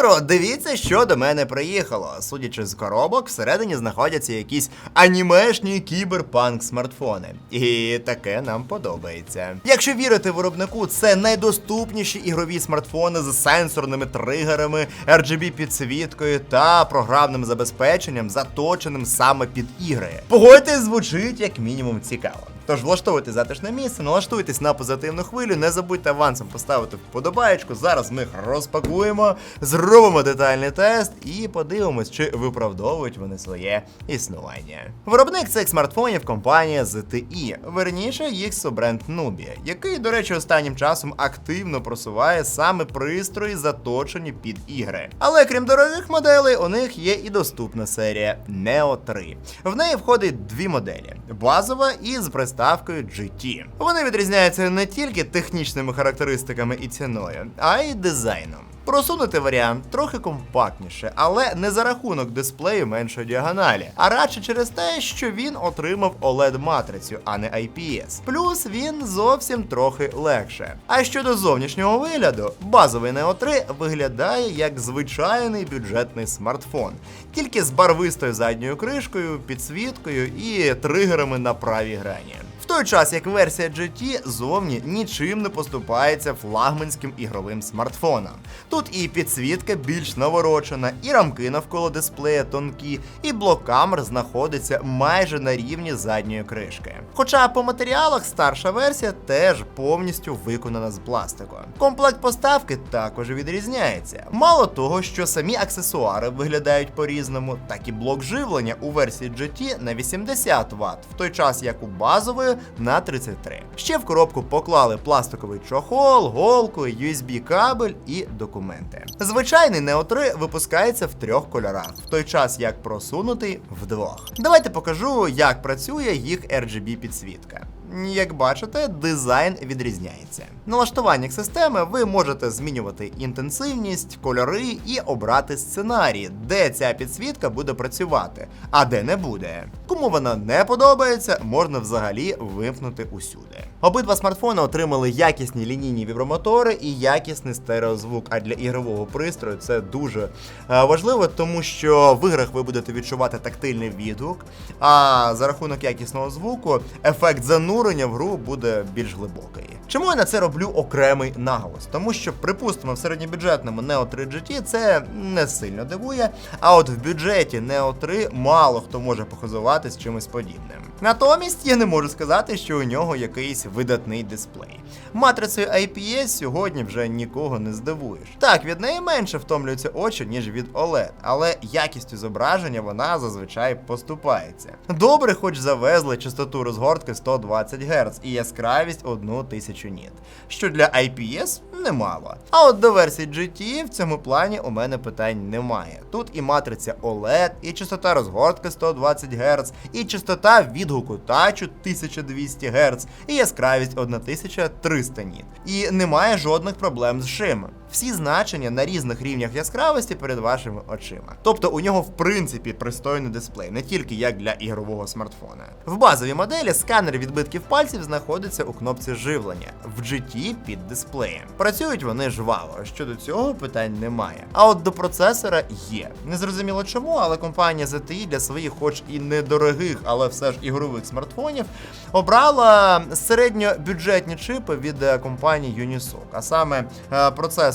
Кілеро, дивіться, що до мене приїхало. Судячи з коробок, всередині знаходяться якісь анімешні кіберпанк смартфони. І таке нам подобається. Якщо вірити виробнику, це найдоступніші ігрові смартфони з сенсорними тригерами, RGB підсвіткою та програмним забезпеченням, заточеним саме під ігри. Погодьтесь, звучить як мінімум цікаво. Тож влаштовуйте затишне місце, налаштуйтесь на позитивну хвилю, не забудьте авансом поставити вподобаєчку. Зараз ми їх розпакуємо, зробимо детальний тест і подивимось, чи виправдовують вони своє існування. Виробник цих смартфонів компанія ZTE, верніше їх субренд Nubia, який, до речі, останнім часом активно просуває саме пристрої, заточені під ігри. Але крім дорогих моделей, у них є і доступна серія Neo 3. В неї входить дві моделі: базова і з приставкою GT. Вони відрізняються не тільки технічними характеристиками і ціною, а й дизайном. Просунутий варіант трохи компактніше, але не за рахунок дисплею меншої діагоналі, а радше через те, що він отримав OLED-матрицю, а не IPS. Плюс він зовсім трохи легше. А щодо зовнішнього вигляду, базовий Neo 3 виглядає як звичайний бюджетний смартфон, тільки з барвистою задньою кришкою, підсвіткою і тригерами на правій грані. Той час як версія GT зовні нічим не поступається флагманським ігровим смартфонам. Тут і підсвітка більш наворочена, і рамки навколо дисплея тонкі, і блок камер знаходиться майже на рівні задньої кришки. Хоча по матеріалах старша версія теж повністю виконана з пластику. Комплект поставки також відрізняється. Мало того, що самі аксесуари виглядають по-різному, так і блок живлення у версії GT на 80 Вт, в той час як у базової на 33. Ще в коробку поклали пластиковий чохол, голку, USB кабель і документи. Звичайний Neo 3 випускається в трьох кольорах, в той час як просунутий в двох. Давайте покажу, як працює їх RGB підсвітка. Як бачите, дизайн відрізняється. В налаштуваннях системи ви можете змінювати інтенсивність, кольори і обрати сценарій, де ця підсвітка буде працювати, а де не буде. Кому вона не подобається, можна взагалі вимкнути усюди. Обидва смартфони отримали якісні лінійні вібромотори і якісний стереозвук. А для ігрового пристрою це дуже е, важливо, тому що в іграх ви будете відчувати тактильний відгук. А за рахунок якісного звуку ефект занурення в гру буде більш глибокий. Чому я на це роблю окремий наголос? Тому що, припустимо, в середньобюджетному Neo 3 GT це не сильно дивує, а от в бюджеті Neo 3 мало хто може похизуватись чимось подібним. Натомість я не можу сказати, що у нього якийсь видатний дисплей. Матрицею IPS сьогодні вже нікого не здивуєш. Так, від неї менше втомлюються очі, ніж від OLED, але якістю зображення вона зазвичай поступається. Добре, хоч завезли частоту розгортки 120 Гц і яскравість 1000 ніт, що для IPS немало. А от до версії GT в цьому плані у мене питань немає. Тут і матриця OLED, і частота розгортки 120 Гц, і частота відгуку тачу 1200 Гц, і яскравість 1300 ніт. І немає жодних проблем з шим. Всі значення на різних рівнях яскравості перед вашими очима. Тобто у нього в принципі пристойний дисплей, не тільки як для ігрового смартфона. В базовій моделі сканер відбитків пальців знаходиться у кнопці живлення, в GT під дисплеєм. Працюють вони жваво, щодо цього питань немає. А от до процесора є. Незрозуміло чому, але компанія ZTE для своїх, хоч і недорогих, але все ж ігрових смартфонів, обрала середньобюджетні чипи від е, компанії Unisoc, а саме е,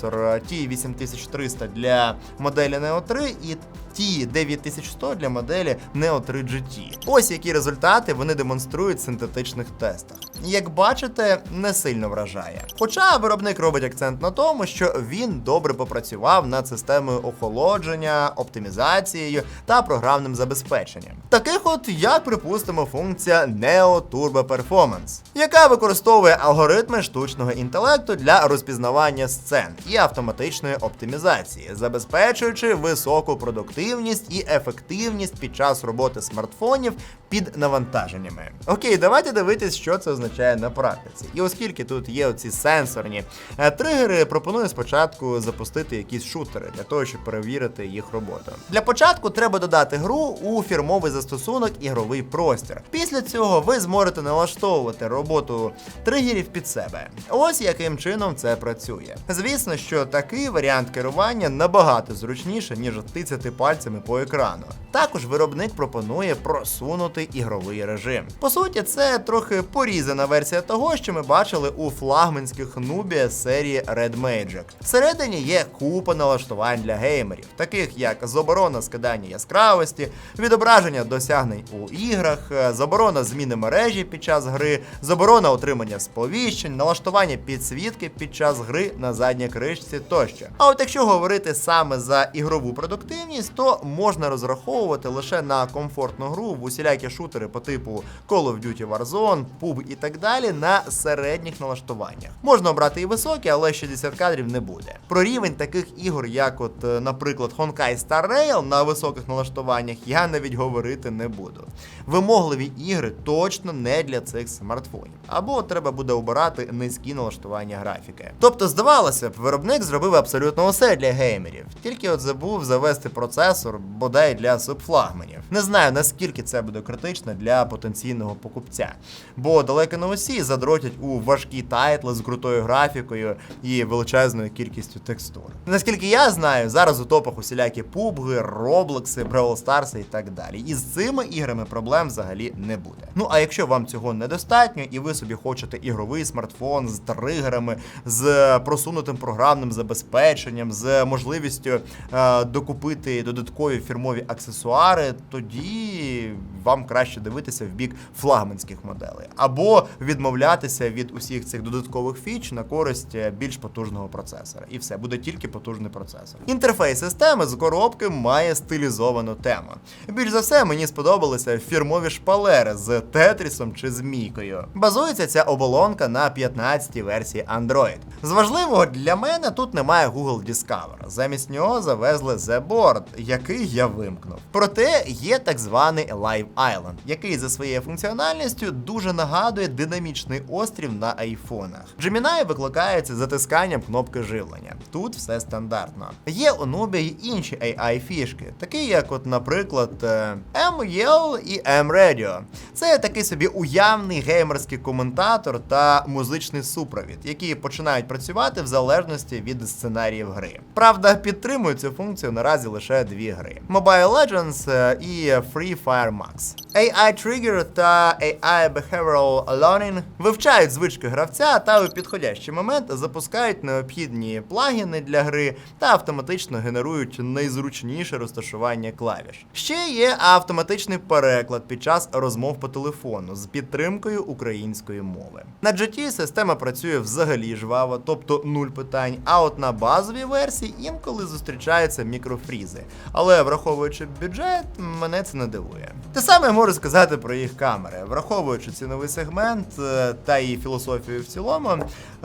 процесор T8300 для моделі Neo 3 і T9100 для моделі Neo 3 GT. Ось які результати вони демонструють в синтетичних тестах. Як бачите, не сильно вражає. Хоча виробник робить акцент на тому, що він добре попрацював над системою охолодження, оптимізацією та програмним забезпеченням. Таких от, як припустимо, функція Neo Turbo Performance, яка використовує алгоритми штучного інтелекту для розпізнавання сцен і автоматичної оптимізації, забезпечуючи високу продуктивність і ефективність під час роботи смартфонів під навантаженнями. Окей, давайте дивитись, що це означає на практиці. І оскільки тут є оці сенсорні е, тригери, пропоную спочатку запустити якісь шутери для того, щоб перевірити їх роботу. Для початку треба додати гру у фірмовий застосунок ігровий простір. Після цього ви зможете налаштовувати роботу тригерів під себе. Ось яким чином це працює. Звісно, що такий варіант керування набагато зручніше, ніж тицяти пальцями по екрану. Також виробник пропонує просунутий ігровий режим. По суті, це трохи порізана версія того, що ми бачили у флагманських Nubia серії Red Magic. Всередині є купа налаштувань для геймерів, таких як заборона скидання яскравості, відображення досягнень у іграх, е, заборона зміни мережі під час гри, заборона отримання сповіщень, налаштування підсвітки під час гри на задній кришці тощо. А от якщо говорити саме за ігрову продуктивність, то можна розраховувати лише на комфортну гру в усілякі шутери по типу Call of Duty Warzone, PUBG і так далі на середніх налаштуваннях. Можна обрати і високі, але 60 кадрів не буде. Про рівень таких ігор, як от, е, наприклад, Honkai Star Rail на високих налаштуваннях, я навіть говорити не буду. Вимогливі ігри точно не для цих смартфонів. Або треба буде обирати низькі налаштування графіки. Тобто, здавалося б, виробник зробив абсолютно усе для геймерів, тільки от забув завести процесор, бодай для субфлагманів. Не знаю наскільки це буде критично для потенційного покупця, бо далеко не усі задротять у важкі тайтли з крутою графікою і величезною кількістю текстур. Наскільки я знаю, зараз у топах усілякі пубги, роблокси, Brawl Stars і так далі. І з цими іграми проблем взагалі не буде. Ну а якщо вам цього недостатньо, і ви собі хочете ігровий смартфон з тригерами, з просунутим програмним забезпеченням, з можливістю е, докупити додаткові фірмові аксесуари, тоді вам краще дивитися в бік флагманських моделей, або відмовлятися від усіх цих додаткових фіч на користь е, більш потужного процесора. І все буде тільки потужний процесор. Інтерфейс системи з коробки має стилізовану тему. Більш за все, мені сподобалися фірмові шпалери з тетрісом чи змійкою. Базується ця оболонка на 15-й версії Android. З важливого для мене тут немає Google Discover. Замість нього завезли The Board, який я вимкнув. Проте є так званий Live Island, який за своєю функціональністю дуже нагадує динамічний острів на айфонах. Gemini викликається затисканням кнопки живлення. Тут все стандартно. Є у Nubia й інші AI фішки, такі як, от, наприклад, е, M-Yell і M-Radio. Це такий собі уявний геймерський коментатор та музичний супровід, які починають працювати в залежності від сценаріїв гри. Правда, підтримують цю функцію наразі лише дві гри: Mobile Legends е, і Free Fire Max. AI Trigger та AI Behavioral Learning вивчають звички гравця та у підходящий момент запускають необхідні плагіни для гри та автоматично генерують найзручніше розташування клавіш. Ще є автоматичний переклад під час розмов по телефону з підтримкою української мови. На GT система працює взагалі жваво, тобто нуль питань. А от на базовій версії інколи зустрічаються мікрофрізи. Але враховуючи бюджет, мене це не дивує. Те саме можу сказати про їх камери. Враховуючи ціновий сегмент е, та її філософію в цілому,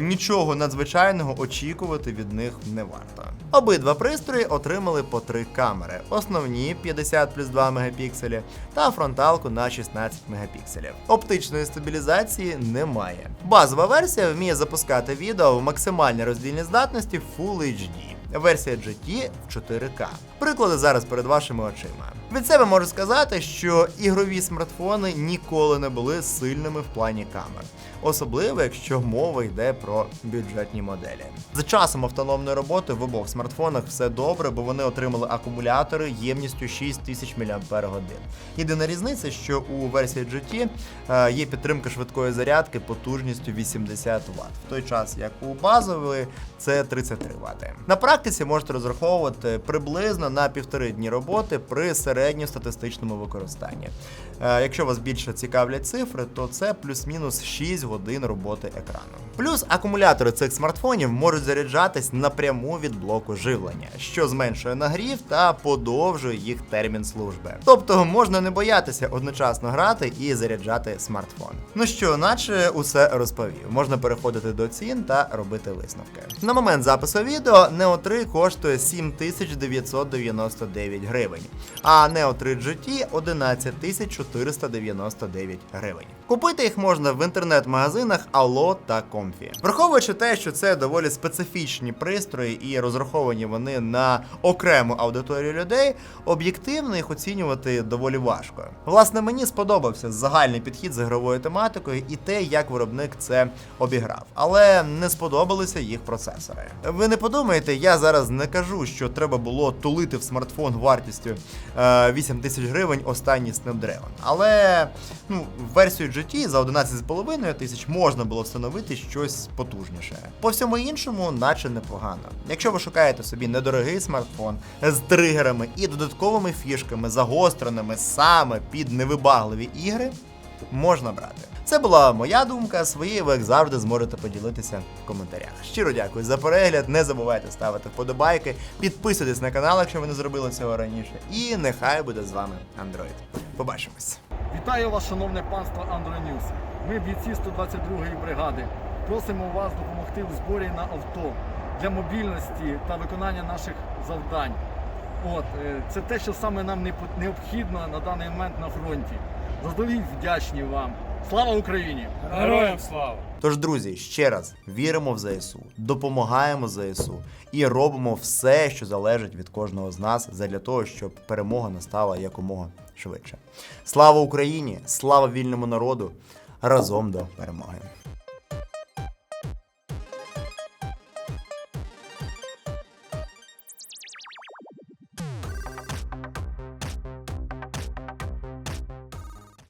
нічого надзвичайного очікувати від них не варто. Обидва пристрої отримали по три камери: основні 50 плюс 2 мегапікселі та фронталку на 16 мегапікселів. Оптичної стабілізації немає. Базова версія вміє запускати відео в максимальній роздільній здатності Full HD. Версія GT в 4К. Приклади зараз перед вашими очима. Від себе можу сказати, що ігрові смартфони ніколи не були сильними в плані камер, особливо якщо мова йде про бюджетні моделі. За часом автономної роботи в обох смартфонах все добре, бо вони отримали акумулятори ємністю 6000 мАч. Єдина різниця, що у версії GT е, є підтримка швидкої зарядки потужністю 80 Вт, в той час як у базової це 33 Вт. На практиці можете розраховувати приблизно на півтори дні роботи при середньостатистичному використанні. Е, Якщо вас більше цікавлять цифри, то це плюс-мінус 6 годин роботи екрану. Плюс акумулятори цих смартфонів можуть заряджатись напряму від блоку живлення, що зменшує нагрів та подовжує їх термін служби. Тобто можна не боятися одночасно грати і заряджати смартфон. Ну що, наче усе розповів. Можна переходити до цін та робити висновки. На момент запису відео отримав 3 коштує 7999 гривень, а Neo 3 GT 11499 гривень. Купити їх можна в інтернет-магазинах Allo та Comfy. Враховуючи те, що це доволі специфічні пристрої і розраховані вони на окрему аудиторію людей, об'єктивно їх оцінювати доволі важко. Власне, мені сподобався загальний підхід з ігровою тематикою і те, як виробник це обіграв, але не сподобалися їх процесори. Ви не подумайте, я зараз не кажу, що треба було тулити в смартфон вартістю е, 8 тисяч гривень останній Snapdragon. Але ну, версію GT за 11,5 тисяч можна було встановити щось потужніше. По всьому іншому, наче непогано. Якщо ви шукаєте собі недорогий смартфон з тригерами і додатковими фішками, загостреними саме під невибагливі ігри, можна брати. Це була моя думка. Своєю ви як завжди зможете поділитися в коментарях. Щиро дякую за перегляд. Не забувайте ставити вподобайки, підписуйтесь на канал, якщо ви не зробили цього раніше. І нехай буде з вами Android. Побачимось. Вітаю вас, шановне панство Андронюс. Ми бійці 122-ї бригади. Просимо вас допомогти у зборі на авто для мобільності та виконання наших завдань. От, е, це те, що саме нам необхідно на даний момент на фронті. Заздалегідь вдячні вам. Слава Україні! Героям слава! Тож, друзі, ще раз віримо в ЗСУ, допомагаємо ЗСУ і робимо все, що залежить від кожного з нас, задля того, щоб перемога настала якомога швидше. Слава Україні! Слава вільному народу! Разом до перемоги!